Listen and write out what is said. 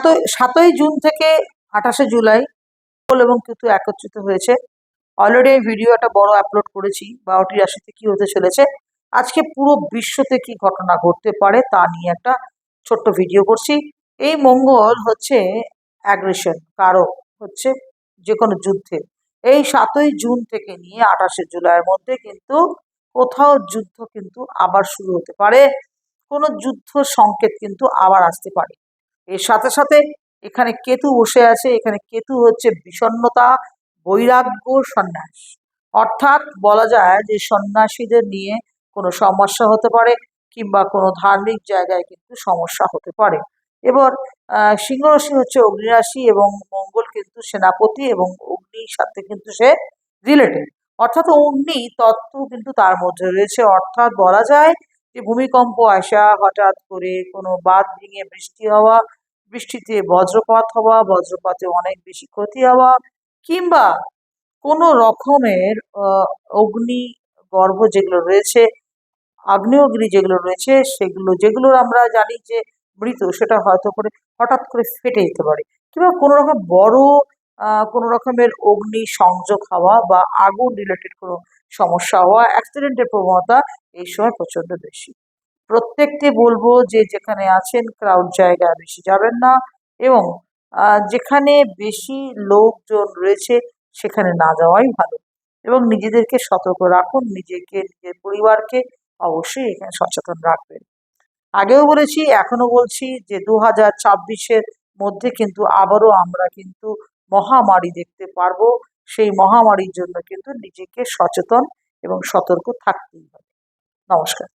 সাতই সাতই জুন থেকে আঠাশে জুলাই এবং কেতু একত্রিত হয়েছে। অলরেডি এই ভিডিও একটা বড় আপলোড করেছি, বারোটি রাশিতে কি হতে চলেছে, আজকে পুরো বিশ্বতে কি ঘটনা ঘটতে পারে তা নিয়ে একটা ছোট্ট ভিডিও করছি। এই মঙ্গল হচ্ছে অ্যাগ্রেশন কারক হচ্ছে যে কোনো যুদ্ধে। এই সাতই জুন থেকে নিয়ে আঠাশে জুলাইয়ের মধ্যে কিন্তু কোথাও যুদ্ধ কিন্তু আবার শুরু হতে পারে, কোনো যুদ্ধ সংকেত কিন্তু আবার আসতে পারে। এর সাথে সাথে এখানে কেতু বসে আছে। এখানে কেতু হচ্ছে বিষণ্ণতা, বৈরাগ্য, সন্ন্যাস। অর্থাৎ বলা যায় যে সন্ন্যাসীদের নিয়ে কোনো সমস্যা হতে পারে কিংবা কোনো ধার্মিক জায়গায় কিন্তু সমস্যা হতে পারে। এবার সিংহ রাশি হচ্ছে অগ্নিরাশি এবং মঙ্গল কিন্তু সেনাপতি এবং অগ্নির সাথে কিন্তু সে রিলেটেড অর্থাৎ অগ্নি তত্ত্ব কিন্তু তার মধ্যে রয়েছে। অর্থাৎ বলা যায় যে ভূমিকম্প, আসা হঠাৎ করে কোনো বাঁধ ভেঙে বৃষ্টি হওয়া বৃষ্টিতে বজ্রপাত হওয়া, বজ্রপাতে অনেক বেশি ক্ষতি হওয়া কিংবা কোনো রকমের অগ্নি গর্ভ যেগুলো রয়েছে, আগ্নেয়গিরি যেগুলো রয়েছে, সেগুলো, যেগুলোর আমরা জানি যে মৃত, সেটা হয়তো করে হঠাৎ করে ফেটে যেতে পারে। কিংবা কোনো রকম বড় কোনো রকমের অগ্নি সংযোগ হওয়া বা আগুন রিলেটেড কোনো সমস্যা হওয়া অ্যাক্সিডেন্টের প্রবণতা এই সময় প্রচণ্ড বেশি। প্রত্যেককে বলব যে যেখানে আছেন ক্রাউড জায়গায় বেশি যাবেন না এবং যেখানে বেশি লোকজন রয়েছে সেখানে না যাওয়াই ভালো এবং নিজেদেরকে সতর্ক রাখুন, নিজেকে, নিজের পরিবারকে অবশ্যই এখানে সচেতন রাখবেন। আগেও বলেছি এখনও বলছি যে দু হাজার ছাব্বিশের মধ্যে কিন্তু আবারও আমরা কিন্তু মহামারী দেখতে পারব। সেই মহামারীর জন্য কিন্তু নিজেকে সচেতন এবং সতর্ক থাকতেই হবে। নমস্কার।